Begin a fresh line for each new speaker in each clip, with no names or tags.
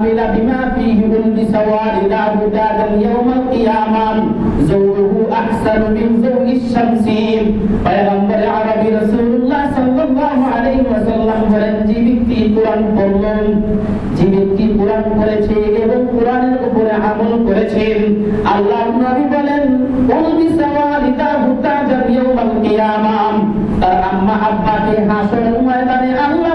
عمل بما فيه ألبس والدا هدادا يوم القيامة زوجه أحسن من زوج الشمس পয়গম্বর আরবি রাসূলুল্লাহ সাল্লাল্লাহু আলাইহি ওয়াসাল্লাম বলেন যে ব্যক্তি কোরআন পড়লেন যে ব্যক্তি কোরআন পড়েছে এবং কোরআনের উপরে আমল করেছেন আল্লাহ নবী বলেন উলবিস ওয়ালিদা হুদাদান ইয়াউমাল কিয়ামা তার আম্মা আব্বাকে হাসরের ময়দানে আল্লাহ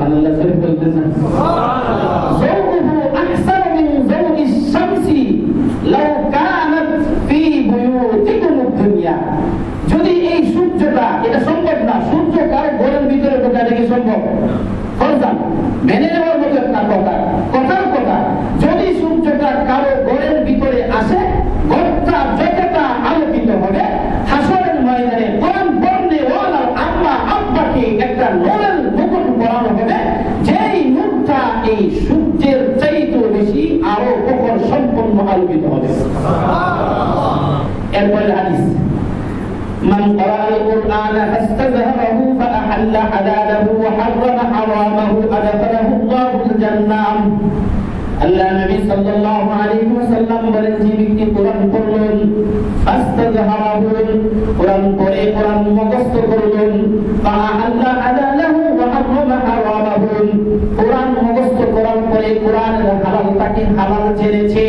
সুবহানাল্লাহ শরীফ বলতেছেন। যৌকুহু আহসানু মিন যাওইশ শামসি লাউ কানাত ফি বুয়ুতিকুম দুনিয়া। যদি এই সূর্যটা এটা সম্ভব না সূর্য কার ঘরের ভিতরে ঢোকা দেখি সম্ভব? ফরজান মেনে নেওয়ার মতো একটা কথা কথার কথা। যদি সূর্যটা কারও ঘরের ভিতরে আসে ঘরটা যতটা আলোকিত হবে হাসরের ময়দানে কোরআন পড়লে ওয়ালা আম্মা আব্বাকে একটা নোরের মুকুট পরানো হবে যেই নূরটা এই সূর্যের চাইতেও বেশি আরও প্রখর সম্পন্ন আলোকিত হবে এরপরে হাদিস من قرأ القرآن فاستظهره فأحل حلاله وحرم حرامه أدخله الله الجنة আল্লাহ নবী সাল্লাল্লাহু আলাইহি ওয়াসাল্লাম বলেন যে ব্যক্তি কোরআন পড়লেন ফাস্তাযহারাহু কোরআন পড়ে কোরআন মুখস্থ করলেন ফাআল্লাহ আদালাহু ওয়া হারামা হারামাহু কোরআন মুখস্থ করার পরে কোরআনের হালালটাকে হালাল জেনেছেন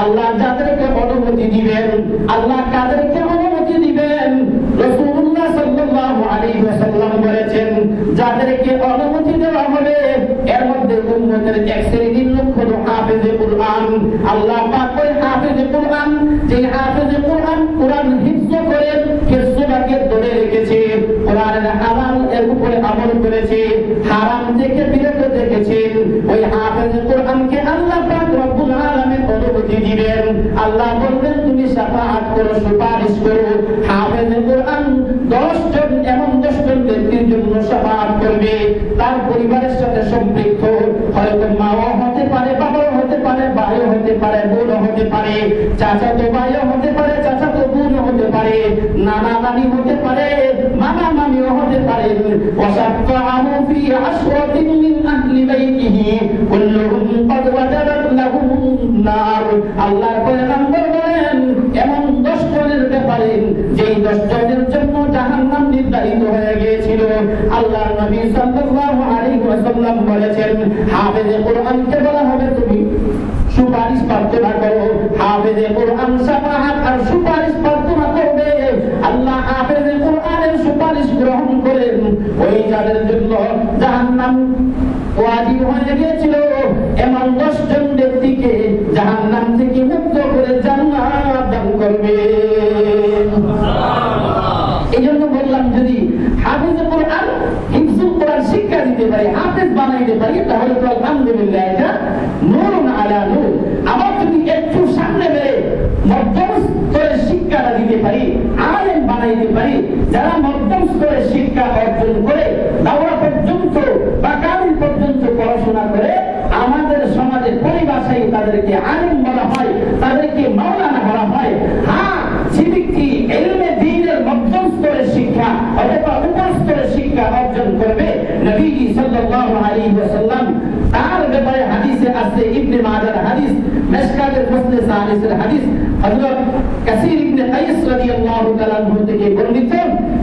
আল্লাহ যাদেরকে অনুমতি দিবেন, আল্লাহ কাদেরকে অনুমতি দিবেন এর আল্লাহ আমল করেছে, হারাম থেকে বিরত রেখেছেন ওই হাফেজে কুরআনকে আল্লাহ অনুমতি দিবেন। আল্লাহ বলবেন, তুমি সাফাহাত করো, সুপারিশ করো। হাফেজে কোরআন দশ জন এমন দশ জন ব্যক্তির জন্য সাফাহাত করবে। তার পরিবারের সাথে সম্পৃক্ত। হয়তো মাও হতে পারে, বাবাও হতে পারে, ভাইও হতে পারে হতে পারে চাচা তো ভাইও হতে পারে চাচা তো বোনও হতে পারে, নানা নানি হতে পারে, মামা মামিও হতে পারে। মিন আহলি বাইতিহি। আল্লাহর পয়গম্বর বলেন, এমন দশ জনের ব্যাপারে, যেই দশ জনের জন্য জাহান্নাম নির্ধারিত হয়ে গিয়েছিল আল্লাহ নবী সাল্লাল্লাহু আলাইহি ওয়াসাল্লাম বলেছেন, হাফেজে কোরআনকে বলা হবে তুমি। সুপারিশ প্রার্থনা করো। হাফেজে কোরআন সাফাহাত আর সুপারিশ প্রার্থনা করবে। আল্লাহ হাফেজে কোরআনের সুপারিশ গ্রহণ করেন। ওই যাদের জন্য জাহান্নাম ওয়াজিব হয়ে গিয়েছিল করবে এই জন্য বললাম, যদি হাফেজে কোরআন, হিফজুল কোরআন শিক্ষা দিতে পারি, হাফেজ বানাইতে পারি, তাহলে তো আলহামদুলিল্লাহ এটা নূরুন আলা নূর। আবার যদি একটু সামনে বেড়ে মধ্যম স্তরের শিক্ষাটা দিতে পারি, আলেম বানাইতে পারি, যারা মধ্যম স্তরের শিক্ষা অর্জন করে, দাওয়া পর্যন্ত বা কামিল পড়াশোনা করে, আমাদের সমাজে পরিভাষায় তাদেরকে আলিম বলা হয় তাদেরকে মাওলানা বলা হয় হ্যাঁ যে ব্যক্তি এলমে দিনের মধ্যম স্তরের শিক্ষা অথবা উপর স্তরের শিক্ষা অর্জন করবে নবীজি সাল্লাল্লাহু আলাইহি ওয়াসাল্লাম তার ব্যাপারে হাদিসে আছে ইবনে মাজার হাদিস মেশকাতের ফসলে সালিসের হাদিস, হযরত কাসির ইবনে কাইস রাদিয়াল্লাহু তাআলা থেকে বর্ণিত।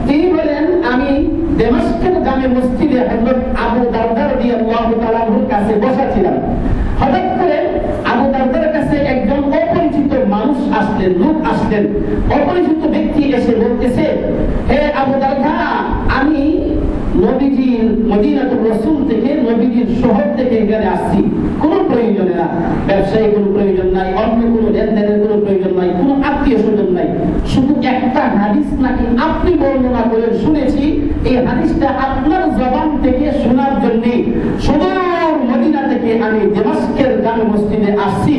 তিনি বলেন, আমি দেমাশকের গ্রামে মসজিদে হযরত আবু দারদা রাদিয়াল্লাহু তাআলা আনহুর কাছে বসা ছিলাম হঠাৎ করে আবু দারদার কাছে একজন অপরিচিত মানুষ আসলেন, লোক আসলেন। অপরিচিত ব্যক্তি এসে বলতেছে, হে আবু দারদা, আমি নবীজির মদিনাতুর রসুল থেকে, নবীজির শহর থেকে এখানে আসছি। কোনো প্রয়োজনে না। ব্যবসায়ী কোনো প্রয়োজন নাই, অন্য কোনো লেনদেনের কোনো প্রয়োজন নাই, কোনো আত্মীয় স্বজন নাই। শুধু একটা হাদিস নাকি আপনি বর্ণনা করে শুনেছি, এই হাদিসটা আপনার জবান থেকে শোনার জন্য সুদূর মদিনা থেকে আমি দেমাস্কের গ্রামে মসজিদে আসছি।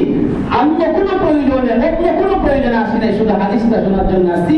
অন্য কোনো প্রয়োজনে, অন্য কোনো প্রয়োজনে আসি নাই, শুধু হাদিসটা শোনার জন্য আসছি।